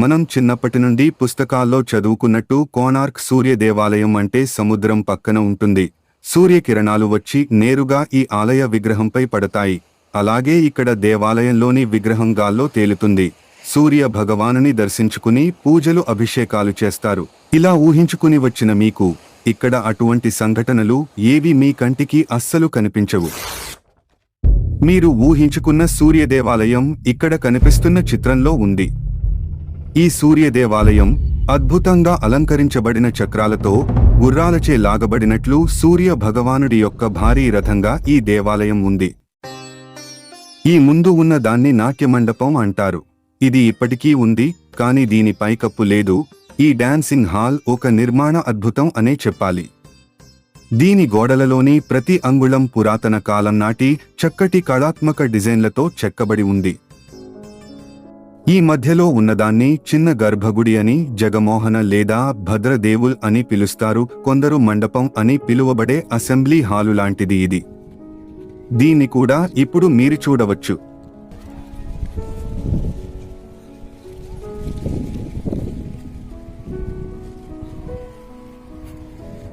మనం చిన్నప్పటి నుండి పుస్తకాల్లో చదువుకున్నట్టు కోనార్క్ సూర్య దేవాలయం అంటే సముద్రం పక్కన ఉంటుంది. సూర్యకిరణాలు వచ్చి నేరుగా ఈ ఆలయ విగ్రహంపై పడతాయి. అలాగే ఇక్కడ దేవాలయంలోని విగ్రహం గాల్లో తేలుతుంది. సూర్య భగవానుని దర్శించుకుని పూజలు అభిషేకాలు చేస్తారు. ఇలా ఊహించుకుని వచ్చిన మీకు ఇక్కడ అటువంటి సంఘటనలు ఏవి మీ కంటికి అస్సలు కనిపించవు. మీరు ఊహించుకున్న సూర్య దేవాలయం ఇక్కడ కనిపిస్తున్న చిత్రంలో ఉంది. ఈ సూర్య దేవాలయం అద్భుతంగా అలంకరించబడిన చక్రాలతో గుర్రాలచే లాగబడినట్లు సూర్య భగవానుడి యొక్క భారీ రథంగా ఈ దేవాలయం ఉంది. ఈ ముందు ఉన్న దాన్ని నాట్యమండపం అంటారు. ఇది ఇప్పటికీ ఉంది కానీ దీని పైకప్పు లేదు. ఈ డాన్సింగ్ హాల్ ఒక నిర్మాణ అద్భుతం అనే చెప్పాలి. దీని గోడలలోని ప్రతి అంగుళం పురాతన కాలం నాటి చక్కటి కళాత్మక డిజైన్లతో చెక్కబడి ఉంది. ఈ మధ్యలో ఉన్నదాన్ని చిన్న గర్భగుడి అని జగమోహన లేదా భద్రదేవుల్ అని పిలుస్తారు కొందరు మండపం అని పిలువబడే అసెంబ్లీ హాలు లాంటిది ఇది. దీన్ని కూడా ఇప్పుడు మీరు చూడవచ్చు.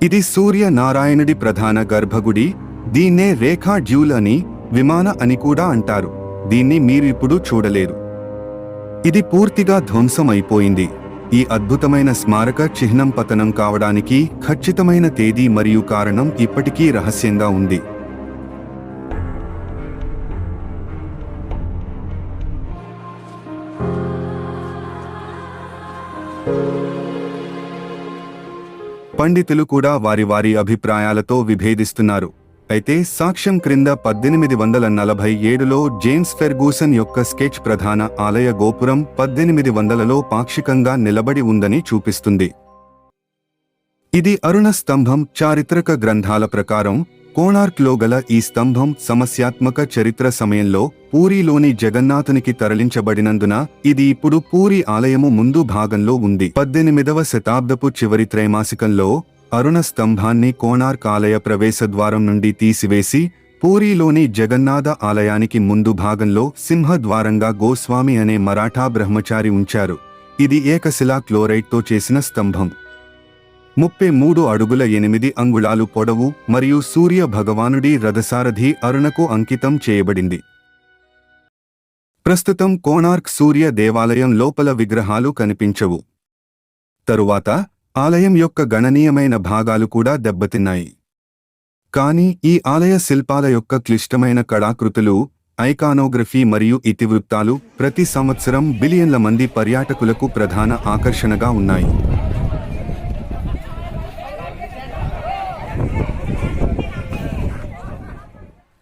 ఇది సూర్య నారాయణుడి ప్రధాన గర్భగుడి దీన్నే రేఖా డ్యూల్ అని విమాన అని కూడా అంటారు. దీన్ని మీరు ఇప్పుడు చూడలేరు. ఇది పూర్తిగా ధ్వంసం అయిపోయింది ఈ అద్భుతమైన స్మారక చిహ్నం పతనం కావడానికి ఖచ్చితమైన తేదీ మరియు కారణం ఇప్పటికీ రహస్యంగా ఉంది. పండితులు కూడా వారి వారి అభిప్రాయాలతో విభేదిస్తున్నారు. అయితే సాక్ష్యం క్రింద పద్దెనిమిది వందల నలభై ఏడులో జేమ్స్ ఫెర్గూసన్ యొక్క స్కెచ్ ప్రధాన ఆలయ గోపురం పద్దెనిమిది వందలలో పాక్షికంగా నిలబడి ఉందని చూపిస్తుంది. ఇది అరుణ స్తంభం చారిత్రక గ్రంథాల ప్రకారం కోణార్క్లో గల ఈ స్తంభం సమస్యాత్మక చరిత్ర సమయంలో పూరిలోని జగన్నాథునికి తరలించబడినందున ఇది ఇప్పుడు పూరి ఆలయము ముందు భాగంలో ఉంది. పద్దెనిమిదవ శతాబ్దపు చివరి త్రైమాసికంలో అరుణ స్తంభాన్ని కోణార్క్ ఆలయ ప్రవేశద్వారం నుండి తీసివేసి పూరీలోని జగన్నాథ ఆలయానికి ముందు భాగంలో సింహద్వారంగా గోస్వామి అనే మరాఠా బ్రహ్మచారి ఉంచారు. ఇది ఏకశిలా క్లోరైడ్తో చేసిన స్తంభం. ముప్పై మూడు అడుగుల ఎనిమిది అంగుళాలు పొడవు మరియు సూర్య భగవానుడి రథసారథి అరుణకు అంకితం చేయబడింది. ప్రస్తుతం కోణార్క్ సూర్య దేవాలయం లోపల విగ్రహాలు కనిపించవు. తరువాత ఆలయం యొక్క గణనీయమైన భాగాలు కూడా దెబ్బతిన్నాయి. కానీ ఈ ఆలయ శిల్పాల యొక్క క్లిష్టమైన కళాకృతులు ఐకానోగ్రఫీ మరియు ఇతివృత్తాలు ప్రతి సంవత్సరం బిలియన్ల మంది పర్యాటకులకు ప్రధాన ఆకర్షణగా ఉన్నాయి.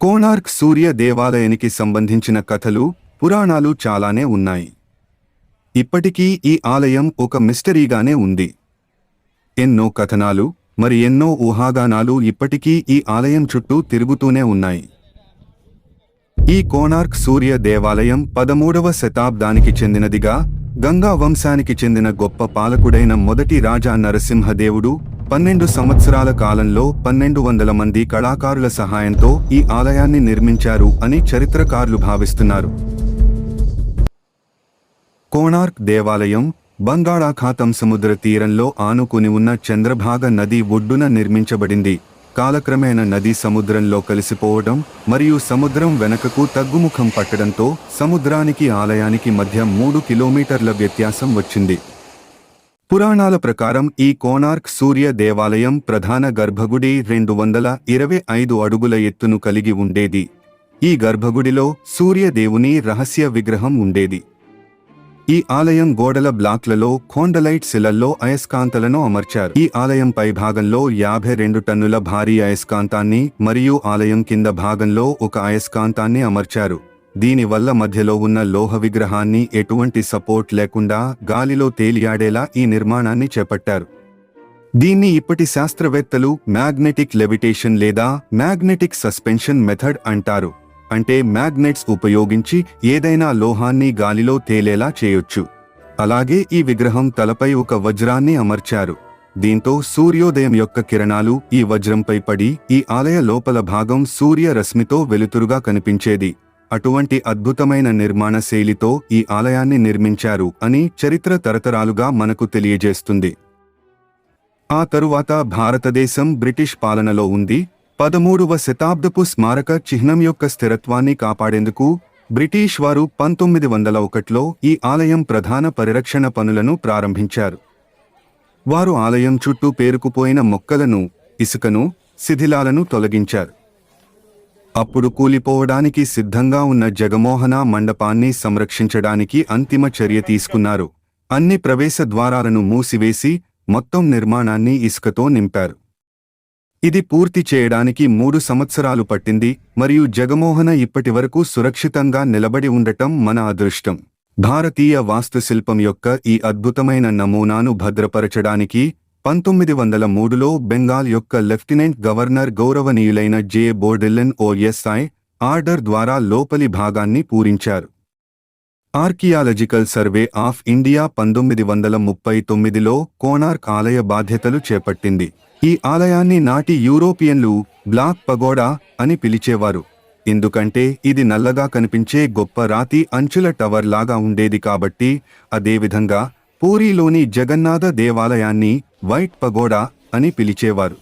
కోణార్క్ సూర్య దేవాలయానికి సంబంధించిన కథలు పురాణాలు చాలానే ఉన్నాయి. ఇప్పటికీ ఈ ఆలయం ఒక మిస్టరీగానే ఉంది. ఎన్నో కథనాలు మరి ఎన్నో ఊహాగానాలు ఇప్పటికీ ఈ ఆలయం చుట్టూ తిరుగుతూనే ఉన్నాయి. ఈ కోణార్క్ సూర్య దేవాలయం పదమూడవ శతాబ్దానికి చెందినదిగా గంగా వంశానికి చెందిన గొప్ప పాలకుడైన మొదటి రాజా నరసింహదేవుడు పన్నెండు సంవత్సరాల కాలంలో పన్నెండు వందల మంది కళాకారుల సహాయంతో ఈ ఆలయాన్ని నిర్మించారు అని చరిత్రకారులు భావిస్తున్నారు. కోణార్క్ దేవాలయం బంగాళాఖాతం సముద్ర తీరంలో ఆనుకుని ఉన్న చంద్రభాగ నది ఒడ్డున నిర్మించబడింది. కాలక్రమేణ నది సముద్రంలో కలిసిపోవడం మరియు సముద్రం వెనకకు తగ్గుముఖం పట్టడంతో సముద్రానికి ఆలయానికి మధ్య మూడు కిలోమీటర్ల వ్యత్యాసం వచ్చింది. పురాణాల ప్రకారం ఈ కోణార్క్ సూర్య దేవాలయం ప్రధాన గర్భగుడి రెండు వందల ఇరవై ఐదు అడుగుల ఎత్తును కలిగి ఉండేది. ఈ గర్భగుడిలో సూర్యదేవుని రహస్య విగ్రహం ఉండేది. ఈ ఆలయం గోడల బ్లాక్లలో ఖోండలైట్ శిలల్లో అయస్కాంతలను అమర్చారు. ఈ ఆలయం పై భాగంలో యాభై రెండు టన్నుల భారీ అయస్కాంతాన్ని మరియు ఆలయం కింద భాగంలో ఒక అయస్కాంతాన్ని అమర్చారు. దీనివల్ల మధ్యలో ఉన్న లోహ విగ్రహాన్ని ఎటువంటి సపోర్ట్ లేకుండా గాలిలో తేలియాడేలా ఈ నిర్మాణాన్ని చేపట్టారు. దీన్ని ఇప్పటి శాస్త్రవేత్తలు మ్యాగ్నెటిక్ లెవిటేషన్ లేదా మ్యాగ్నెటిక్ సస్పెన్షన్ మెథడ్ అంటారు. అంటే మ్యాగ్నెట్స్ ఉపయోగించి ఏదైనా లోహాన్ని గాలిలో తేలేలా చేయొచ్చు. అలాగే ఈ విగ్రహం తలపై ఒక వజ్రాన్ని అమర్చారు. దీంతో సూర్యోదయం యొక్క కిరణాలు ఈ వజ్రంపై పడి ఈ ఆలయ లోపల భాగం సూర్య రశ్మితో వెలుతురుగా కనిపించేది. అటువంటి అద్భుతమైన నిర్మాణ శైలితో ఈ ఆలయాన్ని నిర్మించారు అని చరిత్ర తరతరాలుగా మనకు తెలియజేస్తుంది. ఆ తరువాత భారతదేశం బ్రిటిష్ పాలనలో ఉంది. పదమూడవ శతాబ్దపు స్మారక చిహ్నం యొక్క స్థిరత్వాన్ని కాపాడేందుకు బ్రిటిష్ వారు పంతొమ్మిది వందల ఒకటిలో ఈ ఆలయం ప్రధాన పరిరక్షణ పనులను ప్రారంభించారు. వారు ఆలయం చుట్టూ పేరుకుపోయిన మొక్కలను ఇసుకను శిథిలాలను తొలగించారు. అప్పుడు కూలిపోవడానికి సిద్ధంగా ఉన్న జగమోహన మండపాన్ని సంరక్షించడానికి అంతిమ చర్య తీసుకున్నారు. అన్ని ప్రవేశ ద్వారాలను మూసివేసి మొత్తం నిర్మాణాన్ని ఇసుకతో నింపారు. ఇది పూర్తి చేయడానికి మూడు సంవత్సరాలు పట్టింది మరియు జగమోహన ఇప్పటివరకు సురక్షితంగా నిలబడి ఉండటం మన అదృష్టం. భారతీయ వాస్తుశిల్పం యొక్క ఈ అద్భుతమైన నమూనాను భద్రపరచడానికి పంతొమ్మిది వందల మూడులో బెంగాల్ యొక్క లెఫ్టినెంట్ గవర్నర్ గౌరవనీయులైన జే. బోర్డెల్లెన్ ఓఎస్ఐ ఆర్డర్ ద్వారా లోపలి భాగాన్ని పూరించారు. ఆర్కియాలజికల్ సర్వే ఆఫ్ ఇండియా పంతొమ్మిది వందల ముప్పై తొమ్మిదిలో కోనార్క్ ఆలయ బాధ్యతలు చేపట్టింది. ఈ ఆలయాన్ని నాటి యూరోపియన్లు బ్లాక్ పగోడా అని పిలిచేవారు. ఎందుకంటే ఇది నల్లగా కనిపించే గొప్ప రాతి అంచుల టవర్ లాగా ఉండేది కాబట్టి అదేవిధంగా పూరీలోని జగన్నాథ దేవాలయాన్ని వైట్ పగోడా అని పిలిచేవారు.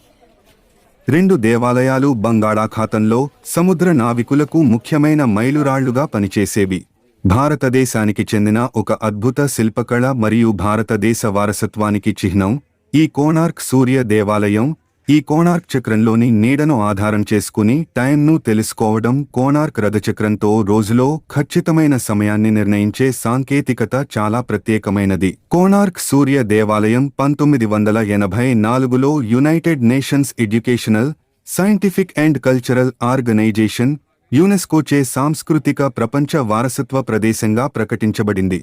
రెండు దేవాలయాలు బంగాళాఖాతంలో సముద్ర నావికులకు ముఖ్యమైన మైలురాళ్ళుగా పనిచేసేవి. భారతదేశానికి చెందిన ఒక అద్భుత శిల్పకళ మరియు భారతదేశ వారసత్వానికి చిహ్నం ఈ కోణార్క్ సూర్య దేవాలయం ఈ కోణార్క్ చక్రంలోని నీడను ఆధారం చేసుకుని టైంను తెలుసుకోవడం కోణార్క్ రథచక్రంతో రోజులో ఖచ్చితమైన సమయాన్ని నిర్ణయించే సాంకేతికత చాలా ప్రత్యేకమైనది. కోణార్క్ సూర్య దేవాలయం పంతొమ్మిది వందల ఎనభై నాలుగులో United Nations Educational Scientific and Cultural Organization యునెస్కోచే సాంస్కృతిక ప్రపంచ వారసత్వ ప్రదేశంగా ప్రకటించబడింది.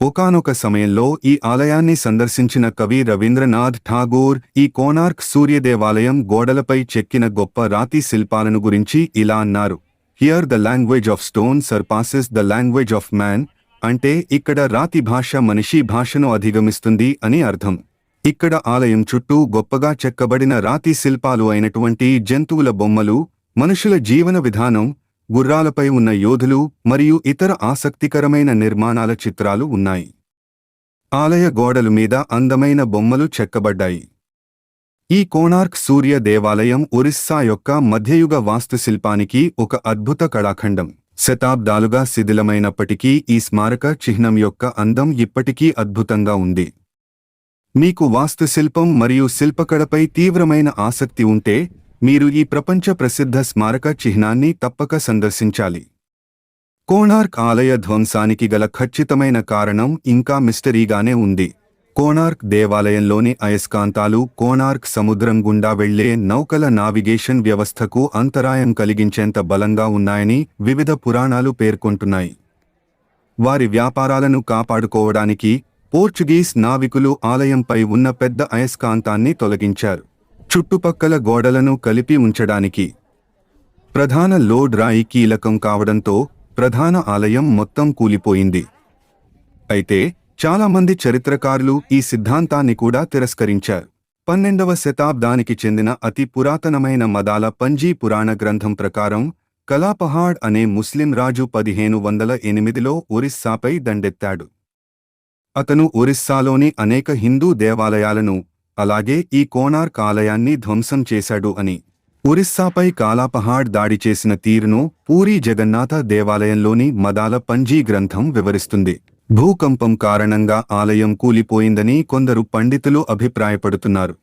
ఒకనొక సమయంలో ఈ ఆలయాన్ని సందర్శించిన కవి రవీంద్రనాథ్ ఠాగూర్ ఈ కోనార్క్ సూర్య దేవాలయం గోడలపై చెక్కిన గొప్ప రాతి శిల్పాలను గురించి ఇలా అన్నారు. Here the language of stone surpasses the language of man అంటే ఇక్కడ రాతి భాష మనిషి భాషను అధిగమిస్తుంది అని అర్థం. ఇక్కడ ఆలయం చుట్టూ గొప్పగా చెక్కబడిన రాతి శిల్పాలు అయినటువంటి జంతువుల బొమ్మలు మనుషుల జీవన విధానం గుర్రాలపై ఉన్న యోధులు మరియు ఇతర ఆసక్తికరమైన నిర్మాణాల చిత్రాలు ఉన్నాయి. ఆలయ గోడల మీద అందమైన బొమ్మలు చెక్కబడ్డాయి. ఈ కోణార్క్ సూర్య దేవాలయం ఒరిస్సా యొక్క మధ్యయుగ వాస్తుశిల్పానికి ఒక అద్భుత కళాఖండం. శతాబ్దాలుగా శిథిలమైనప్పటికీ ఈ స్మారక చిహ్నం యొక్క అందం ఇప్పటికీ అద్భుతంగా ఉంది. మీకు వాస్తుశిల్పం మరియు శిల్పకళపై తీవ్రమైన ఆసక్తి ఉంటే మీరు ఈ ప్రపంచ ప్రసిద్ధ స్మారక చిహ్నాన్ని తప్పక సందర్శించాలి. కోణార్క్ ఆలయ ధ్వంసానికి గల ఖచ్చితమైన కారణం ఇంకా మిస్టరీగానే ఉంది. కోణార్క్ దేవాలయంలోని అయస్కాంతాలు కోణార్క్ సముద్రం గుండా వెళ్ళే నౌకల నావిగేషన్ వ్యవస్థకు అంతరాయం కలిగించేంత బలంగా ఉన్నాయని వివిధ పురాణాలు పేర్కొంటున్నాయి. వారి వ్యాపారాలను కాపాడుకోవడానికి పోర్చుగీస్ నావికులు ఆలయంపై ఉన్న పెద్ద అయస్కాంతాన్ని తొలగించారు. చుట్టుపక్కల గోడలను కలిపి ఉంచడానికి. ప్రధాన లోడ్ రాయి కీలకం కావడంతో ప్రధాన ఆలయం మొత్తం కూలిపోయింది. అయితే చాలామంది చరిత్రకారులు ఈ సిద్ధాంతాన్ని కూడా తిరస్కరించారు. పన్నెండవ శతాబ్దానికి చెందిన అతి పురాతనమైన మదాల పంజీ పురాణ గ్రంథం ప్రకారం కలాపహాడ్ అనే ముస్లిం రాజు పదిహేను వందల ఎనిమిదిలో ఒరిస్సాపై దండెత్తాడు. అతను ఒరిస్సాలోని అనేక హిందూ దేవాలయాలను అలాగే ఈ కోనార్క్ ఆలయాన్ని ధ్వంసం చేశాడు అని. ఒరిస్సాపై కాలాపహాడ్ దాడి చేసిన తీరును పూరీ జగన్నాథ దేవాలయంలోని మదాల పంజీ గ్రంథం వివరిస్తుంది. భూకంపం కారణంగా ఆలయం కూలిపోయిందని కొందరు పండితులు అభిప్రాయపడుతున్నారు.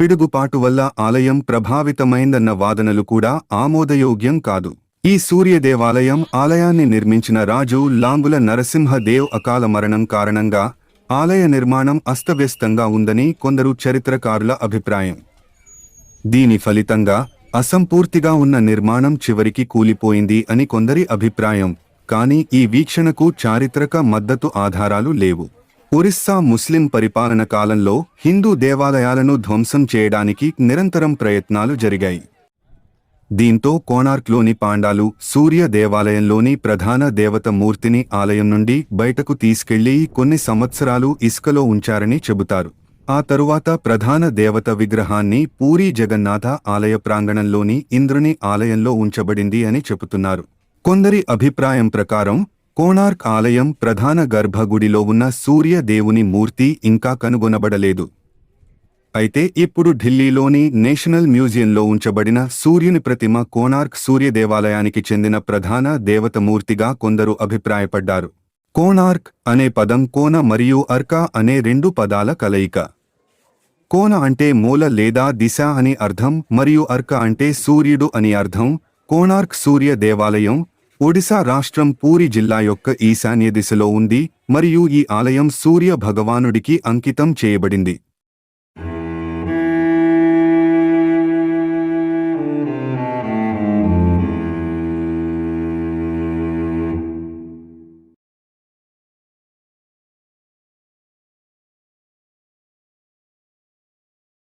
పిడుగుపాటు వల్ల ఆలయం ప్రభావితమైందన్న వాదనలు కూడా ఆమోదయోగ్యం కాదు. ఈ సూర్య దేవాలయం ఆలయాన్ని నిర్మించిన రాజు లాంబుల నరసింహదేవ్ అకాల మరణం కారణంగా ఆలయ నిర్మాణం అస్తవ్యస్తంగా ఉందని కొందరు చరిత్రకారుల అభిప్రాయం. దీని ఫలితంగా అసంపూర్తిగా ఉన్న నిర్మాణం చివరికి కూలిపోయింది అని కొందరి అభిప్రాయం. కానీ ఈ వీక్షణకు చారిత్రక మద్దతు ఆధారాలు లేవు. ఒరిస్సా ముస్లిం పరిపాలన కాలంలో హిందూ దేవాలయాలను ధ్వంసం చేయడానికి నిరంతరం ప్రయత్నాలు జరిగాయి. దీంతో కోణార్క్లోని పాండాలు సూర్య దేవాలయంలోని ప్రధాన దేవత మూర్తిని ఆలయం నుండి బయటకు తీసుకెళ్ళి కొన్ని సంవత్సరాలు ఇసుకలో ఉంచారని చెబుతారు. ఆ తరువాత ప్రధాన దేవత విగ్రహాన్ని పూరీ జగన్నాథ ఆలయ ప్రాంగణంలోని ఇంద్రుని ఆలయంలో ఉంచబడింది అని చెబుతున్నారు. కొందరి అభిప్రాయం ప్రకారం కోణార్క్ ఆలయం ప్రధాన గర్భగుడిలో ఉన్న సూర్య దేవుని మూర్తి ఇంకా కనుగొనబడలేదు. అయితే ఇప్పుడు ఢిల్లీలోని నేషనల్ మ్యూజియంలో ఉంచబడిన సూర్యుని ప్రతిమ కోణార్క్ సూర్య దేవాలయానికి చెందిన ప్రధాన దేవత మూర్తిగా కొందరు అభిప్రాయపడ్డారు. కోణార్క్ అనే పదం కోన మరియు అర్కా అనే రెండు పదాల కలయిక. కోన అంటే మూల లేదా దిశ అని అర్థం మరియు అర్క అంటే సూర్యుడు అని అర్థం. కోణార్క్ సూర్య దేవాలయం ఒడిశా రాష్ట్రం పూరి జిల్లా యొక్క ఈశాన్య దిశలో ఉంది మరియు ఈ ఆలయం సూర్య భగవానుడికి అంకితం చేయబడింది.